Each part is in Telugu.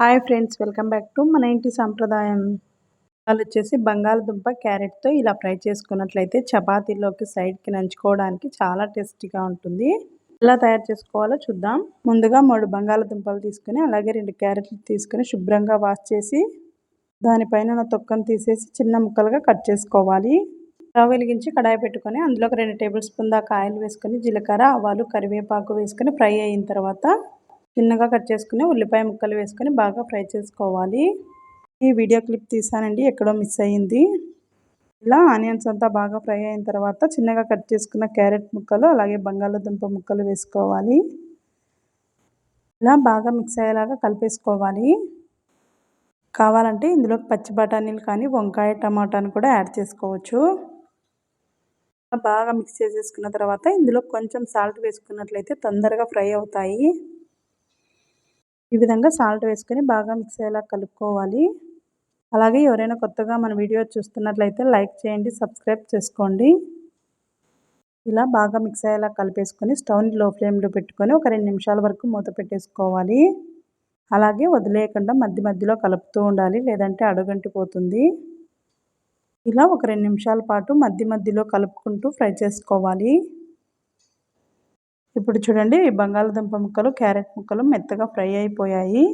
Hi friends welcome back to మన ఇంటి సాంప్రదాయం. వాళ్ళు వచ్చేసి బంగాళదుంప క్యారెట్తో ఇలా ఫ్రై చేసుకున్నట్లయితే చపాతీలోకి సైడ్కి నంచుకోవడానికి చాలా టేస్టీగా ఉంటుంది. ఎలా తయారు చేసుకోవాలో చూద్దాం. ముందుగా మూడు బంగాళదుంపలు తీసుకుని అలాగే రెండు క్యారెట్లు తీసుకుని శుభ్రంగా వాష్ చేసి దానిపైన తొక్కను తీసేసి చిన్న ముక్కలుగా కట్ చేసుకోవాలి. స్టవ్ వెలిగించి కడాయి పెట్టుకొని అందులోకి రెండు టేబుల్ స్పూన్ దాకా ఆయిల్ వేసుకొని జీలకర్ర ఆవాలు కరివేపాకు వేసుకొని ఫ్రై అయిన తర్వాత చిన్నగా కట్ చేసుకుని ఉల్లిపాయ ముక్కలు వేసుకొని బాగా ఫ్రై చేసుకోవాలి. ఈ వీడియో క్లిప్ తీసానండి ఎక్కడో మిస్ అయ్యింది. ఇలా ఆనియన్స్ అంతా బాగా ఫ్రై అయిన తర్వాత చిన్నగా కట్ చేసుకున్న క్యారెట్ ముక్కలు అలాగే బంగాళదుంప ముక్కలు వేసుకోవాలి. ఇలా బాగా మిక్స్ అయ్యేలాగా కలిపేసుకోవాలి. కావాలంటే ఇందులో పచ్చి బఠానీలు కానీ వంకాయ టమాటాను కూడా యాడ్ చేసుకోవచ్చు. బాగా మిక్స్ చేసేసుకున్న తర్వాత ఇందులో కొంచెం సాల్ట్ వేసుకున్నట్లయితే తొందరగా ఫ్రై అవుతాయి. ఈ విధంగా సాల్ట్ వేసుకొని బాగా మిక్స్ అయ్యేలా కలుపుకోవాలి. అలాగే ఎవరైనా కొత్తగా మన వీడియో చూస్తున్నట్లయితే లైక్ చేయండి సబ్స్క్రైబ్ చేసుకోండి. ఇలా బాగా మిక్స్ అయ్యేలా కలిపేసుకొని స్టవ్ని లో ఫ్లేమ్లో పెట్టుకొని ఒక రెండు నిమిషాల వరకు మూత పెట్టేసుకోవాలి. అలాగే వదిలేయకుండా మధ్య మధ్యలో కలుపుతూ ఉండాలి లేదంటే అడుగంటిపోతుంది. ఇలా ఒక రెండు నిమిషాల పాటు మధ్య మధ్యలో కలుపుకుంటూ ఫ్రై చేసుకోవాలి. ఇప్పుడు చూడండి బంగాళదుంప ముక్కలు క్యారెట్ ముక్కలు మెత్తగా ఫ్రై అయిపోయాయి.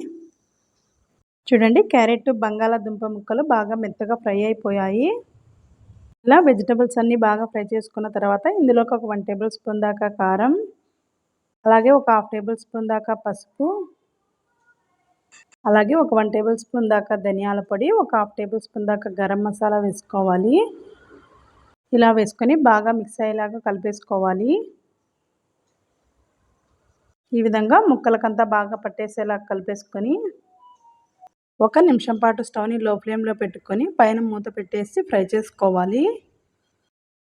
చూడండి క్యారెట్ బంగాళాదుంప ముక్కలు బాగా మెత్తగా ఫ్రై అయిపోయాయి. ఇలా వెజిటబుల్స్ అన్నీ బాగా ఫ్రై చేసుకున్న తర్వాత ఇందులోకి ఒక వన్ టేబుల్ స్పూన్ దాకా కారం అలాగే ఒక హాఫ్ టేబుల్ స్పూన్ దాకా పసుపు అలాగే ఒక వన్ టేబుల్ స్పూన్ దాకా ధనియాల పొడి ఒక హాఫ్ టేబుల్ స్పూన్ దాకా గరం మసాలా వేసుకోవాలి. ఇలా వేసుకొని బాగా మిక్స్ అయ్యేలాగా కలిపేసుకోవాలి. ఈ విధంగా ముక్కలకంతా బాగా పట్టేసేలా కలిపేసుకొని ఒక నిమిషం పాటు స్టవ్ని లో ఫ్లేమ్లో పెట్టుకొని పైన మూత పెట్టేసి ఫ్రై చేసుకోవాలి.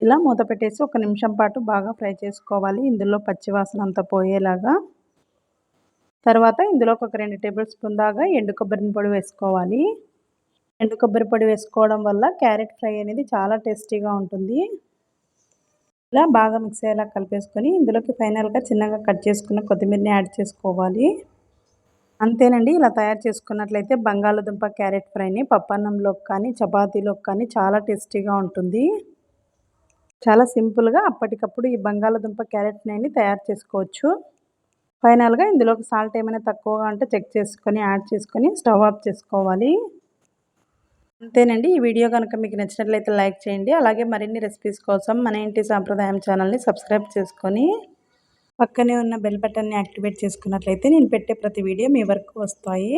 ఇలా మూత పెట్టేసి ఒక నిమిషం పాటు బాగా ఫ్రై చేసుకోవాలి. ఇందులో పచ్చివాసన అంతా పోయేలాగా. తర్వాత ఇందులో ఒక రెండు టేబుల్ స్పూన్ దాకా ఎండు కొబ్బరిని పొడి వేసుకోవాలి. ఎండు కొబ్బరి పొడి వేసుకోవడం వల్ల క్యారెట్ ఫ్రై అనేది చాలా టేస్టీగా ఉంటుంది. ఇలా బాగా మిక్స్ అయ్యేలా కలిపేసుకొని ఇందులోకి ఫైనల్గా చిన్నగా కట్ చేసుకున్న కొత్తిమీరని యాడ్ చేసుకోవాలి. అంతేనండి ఇలా తయారు చేసుకున్నట్లయితే బంగాళదుంప క్యారెట్ ఫ్రైని పప్పన్నంలోకి కానీ చపాతీలోకి కానీ చాలా టేస్టీగా ఉంటుంది. చాలా సింపుల్గా అప్పటికప్పుడు ఈ బంగాళదుంప క్యారెట్ ఫ్రైని తయారు చేసుకోవచ్చు. ఫైనల్గా ఇందులోకి సాల్ట్ ఏమైనా తక్కువగా ఉంటే చెక్ చేసుకొని యాడ్ చేసుకొని స్టవ్ ఆఫ్ చేసుకోవాలి. అంతేనండి. ఈ వీడియో కనుక మీకు నచ్చినట్లయితే లైక్ చేయండి. అలాగే మరిన్ని రెసిపీస్ కోసం మన ఇంటి సాంప్రదాయం ఛానల్ని సబ్స్క్రైబ్ చేసుకొని పక్కనే ఉన్న బెల్ బటన్ని యాక్టివేట్ చేసుకున్నట్లయితే నేను పెట్టే ప్రతి వీడియో మీ వరకు వస్తాయి.